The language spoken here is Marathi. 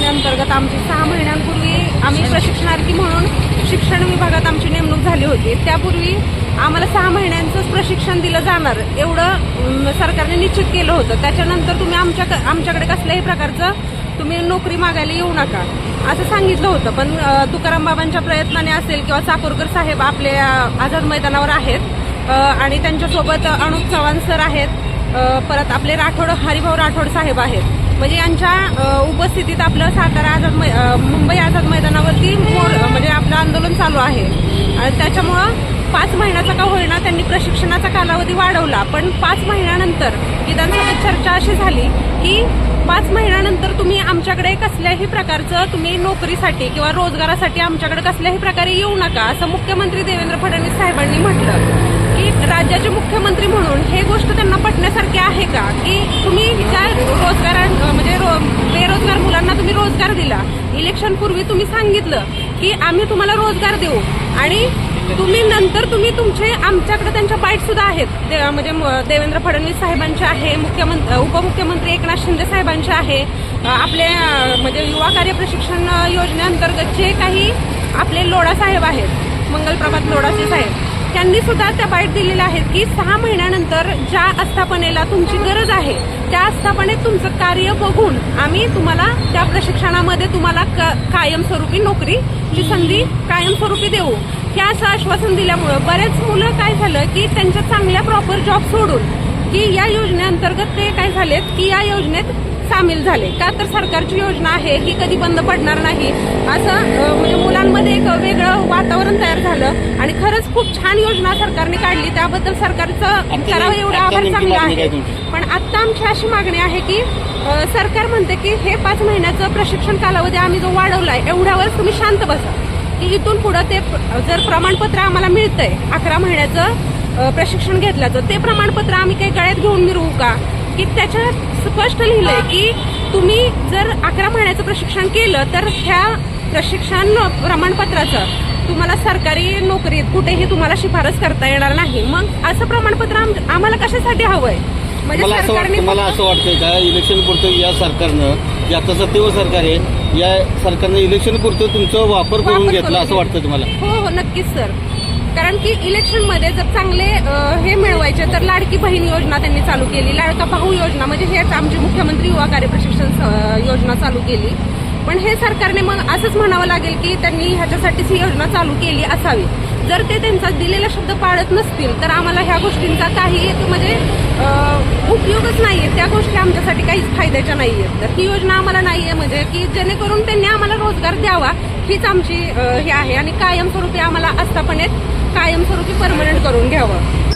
अंतर्गत आमची सहा महिन्यांपूर्वी आम्ही प्रशिक्षणार्थी म्हणून शिक्षण विभागात आमची नेमणूक झाली होती. त्यापूर्वी आम्हाला सहा महिन्यांचंच प्रशिक्षण दिलं जाणार एवढं सरकारने निश्चित केलं होतं. त्याच्यानंतर तुम्ही आमच्या आमच्याकडे कसल्याही प्रकारचं तुम्ही नोकरी मागायला येऊ नका असं सांगितलं होतं. पण तुकाराम बाबांच्या प्रयत्नाने असेल किंवा चाकोरकर साहेब आपल्या आझाद मैदानावर आहेत आणि त्यांच्यासोबत अनुप चव्हाण सर आहेत परत आपले राठोड हरिभाऊ राठोड साहेब आहेत. म्हणजे यांच्या उपस्थितीत आपलं सातारा आझाद मै मुंबई आझाद मैदानावरती म्हणजे आपलं आंदोलन चालू आहे. आणि त्याच्यामुळं पाच महिन्याचा का होईना त्यांनी प्रशिक्षणाचा कालावधी वाढवला. पण पाच महिन्यानंतर विधानसभेत चर्चा अशी झाली की पाच महिन्यानंतर तुम्ही आमच्याकडे कसल्याही प्रकारचं तुम्ही नोकरीसाठी किंवा रोजगारासाठी आमच्याकडे कसल्याही प्रकारे येऊ नका असं मुख्यमंत्री देवेंद्र फडणवीस साहेबांनी म्हटलं. की राज्याचे मुख्यमंत्री म्हणून हे गोष्ट त्यांना पटण्यासारखी आहे का? की तुम्ही ज्या रोजगार बेरोजगार मुलांना तुम्ही रोजगार दिला. इलेक्शन पूर्वी तुम्ही सांगितलं की आम्ही तुम्हाला रोजगार देऊ. आणि तुम्ही नंतर तुम्ही तुमचे आमच्याकडे त्यांच्या बाईट सुद्धा आहेत. म्हणजे म- देवेंद्र फडणवीस साहेबांचे आहे मुख्यमंत्री उपमुख्यमंत्री एकनाथ शिंदे साहेबांचे आहे. आपले म्हणजे युवा कार्य प्रशिक्षण योजनेअंतर्गत जे काही आपले लोढा साहेब आहेत. मंगलप्रभात लोढाचे साहेब. त्यांनी सुद्धा त्या बाईट दिलेल्या आहेत की सहा महिन्यानंतर ज्या आस्थापनेला तुमची गरज आहे त्या आस्थापनेत तुमचं कार्य बघून आम्ही तुम्हाला त्या प्रशिक्षणामध्ये तुम्हाला क- कायमस्वरूपी नोकरीची संधी कायमस्वरूपी देऊ. हे असं आश्वासन दिल्यामुळं बरेच मुलं काय झालं की त्यांच्या चांगल्या प्रॉपर जॉब सोडून की या योजनेअंतर्गत ते काय झालेत की या योजनेत सामील झाले. का तर सरकारची योजना आहे ही कधी बंद पडणार नाही. असं म्हणजे मुलांमध्ये एक वेगळं वातावरण तयार झालं आणि खरंच खूप छान योजना सरकारने काढली. त्याबद्दल सरकारचं करावं एवढं आभार चांगलं आहे? पण आता आमची अशी मागणी आहे की सरकार म्हणते की हे पाच महिन्याचं प्रशिक्षण कालावधी आम्ही जो वाढवलाय एवढ्यावर तुम्ही शांत बसा. की इथून पुढं ते जर प्रमाणपत्र आम्हाला मिळतंय अकरा महिन्याचं प्रशिक्षण घेतल्याचं ते प्रमाणपत्र आम्ही काही गळ्यात घेऊन मिरवू का? की त्याच्यात स्पष्ट लिहिलंय की तुम्ही जर अकरा महिन्याचं प्रशिक्षण केलं तर ह्या प्रशिक्षण प्रमाणपत्राचं तुम्हाला सरकारी नोकरीत कुठेही तुम्हाला शिफारस करता येणार नाही. मग असं प्रमाणपत्र आम- आम्हाला कशासाठी हवंय? म्हणजे मला असं वाटतं मला असं वाटतंय का इलेक्शन पुरतं या सरकारनं जे आता सत्तेवर सरकार आहे या सरकारनं इलेक्शन पुरतं तुमचा वापर करून घेतला असं वाटतं तुम्हाला? हो हो नक्कीच सर. कारण की इलेक्शनमध्ये जर चांगले हे मिळवायचे तर लाडकी बहीण योजना त्यांनी चालू केली लाडका भाऊ योजना. म्हणजे हेच आमचे मुख्यमंत्री युवा कार्य प्रशिक्षण योजना चालू केली. पण हे सरकारने मग असंच म्हणावं लागेल की त्यांनी ह्याच्यासाठीच ही योजना चालू केली असावी. जर ते त्यांचा दिलेला शब्द पाळत नसतील तर आम्हाला ह्या गोष्टींचा काही म्हणजे उपयोगच उपयोगच नाहीये. त्या गोष्टी आमच्यासाठी काहीच फायद्याच्या नाहीयेत. तर ही योजना आम्हाला नाहीये म्हणजे की जेणेकरून त्यांनी आम्हाला रोजगार द्यावा हीच आमची हे आहे. आणि कायमस्वरूपी आम्हाला आस्थापनेत कायमस्वरूपी परमनंट करून घ्यावं.